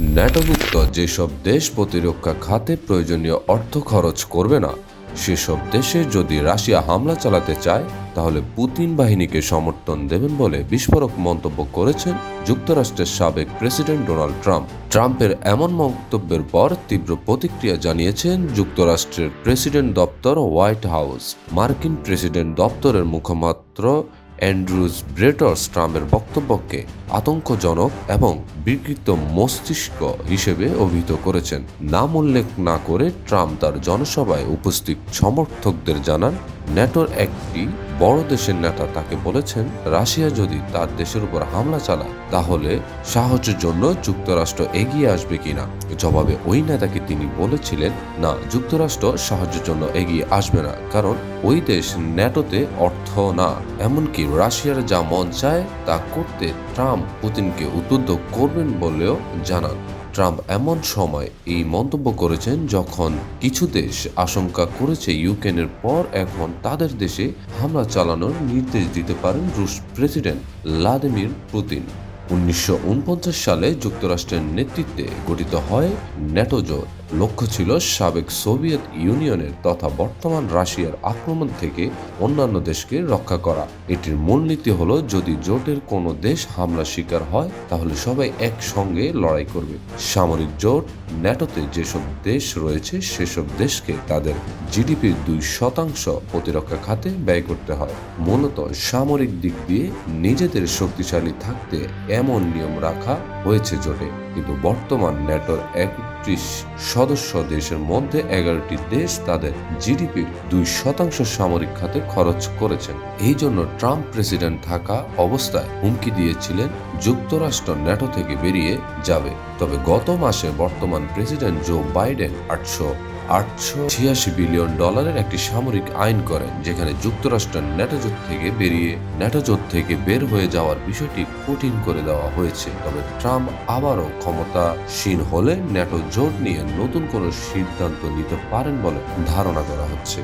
ন্যাটোভুক্ত যেসব দেশ প্রতিরক্ষা খাতে প্রয়োজনীয় অর্থ খরচ করবে না, সেসব দেশে যদি রাশিয়া হামলা চালাতে চায়, তাহলে পুতিন বাহিনীকে সমর্থন দেবেন বলে বিস্ফোরক মন্তব্য করেছেন যুক্তরাষ্ট্রের সাবেক প্রেসিডেন্ট ডোনাল্ড ট্রাম্প। ট্রাম্পের এমন মন্তব্যের পর তীব্র প্রতিক্রিয়া জানিয়েছেন যুক্তরাষ্ট্রের প্রেসিডেন্ট দপ্তর হোয়াইট হাউস। মার্কিন প্রেসিডেন্ট দপ্তরের মুখপাত্র অ্যান্ড্রুজ ব্রেটর্স ট্রাম্পের বক্তব্যকে আতঙ্কজনক এবং বিকৃত মস্তিষ্ক হিসেবে অভিহিত করেছেন। নাম উল্লেখ না করে ট্রাম্প তার জনসভায় উপস্থিত সমর্থকদের জানান ন্যাটোর একটি বড় দেশের নেতা তাকে বলেছেন, রাশিয়া যদি তার দেশের উপর হামলা চালায়, তাহলে সাহায্যের জন্য যুক্তরাষ্ট্র এগিয়ে আসবে কিনা? জবাবে ওই নেতাকে তিনি বলেছিলেন, না, যুক্তরাষ্ট্র সাহায্যের জন্য এগিয়ে আসবে না, কারণ ওই দেশ ন্যাটোতে অর্থ না। এমনকি রাশিয়ার যা মন চায়, তা করতে ট্রাম্প পুতিনকে উদ্বুদ্ধ করবেন বলেও জানান। ট্রাম্প এমন সময় এই মন্তব্য করেছেন যখন কিছু দেশ আশঙ্কা করেছে ইউক্রেনের পর এখন তাদের দেশে হামলা চালানোর নির্দেশ দিতে পারেন রুশ প্রেসিডেন্ট ভ্লাদিমির পুতিন। উনিশশো উনপঞ্চাশ সালে যুক্তরাষ্ট্রের নেতৃত্বে গঠিত হয় ন্যাটো জোট লক্ষ্য ছিল সাবেক সোভিয়েত ইউনিয়নের তথা বর্তমান রাশিয়ার আক্রমণ থেকে অন্যান্য দেশকে রক্ষা করা। এটির মূলনীতি হলো, যদি জোটের কোনো দেশ হামলা শিকার হয়, তাহলে সবাই একসঙ্গে লড়াই করবে। সামরিক জোট, ন্যাটোতে যেসব দেশ রয়েছে, সেসব দেশকে তাদের জিডিপির দুই শতাংশ প্রতিরক্ষা খাতে ব্যয় করতে হয়। মূলত সামরিক দিক দিয়ে নিজেদের শক্তিশালী থাকতে এমন নিয়ম রাখা হয়েছে জোটে, কিন্তু বর্তমান ন্যাটোর একত্রিশ সদস্য দেশের মধ্যে এগারোটি দেশ তাদের জিডিপির দুই শতাংশ সামরিক খাতে খরচ করেছেন এই জন্য ট্রাম্প প্রেসিডেন্ট থাকা অবস্থায় হুমকি দিয়েছিলেন যুক্তরাষ্ট্র ন্যাটো থেকে বেরিয়ে যাবে। তবে গত মাসে বর্তমান প্রেসিডেন্ট জো বাইডেন আটশো আটশো ছিয়াশি বিলিয়ন ডলারের একটি সামরিক আইন করেন, যেখানে যুক্তরাষ্ট্র ন্যাটোজোট থেকে বেরিয়ে ন্যাটোজোট থেকে বের হয়ে যাওয়ার বিষয়টি কঠিন করে দেওয়া হয়েছে। তবে ট্রাম্প আবারও ক্ষমতাসীন হলে ন্যাটো জোট নিয়ে নতুন কোনো সিদ্ধান্ত নিতে পারেন বলে ধারণা করা হচ্ছে।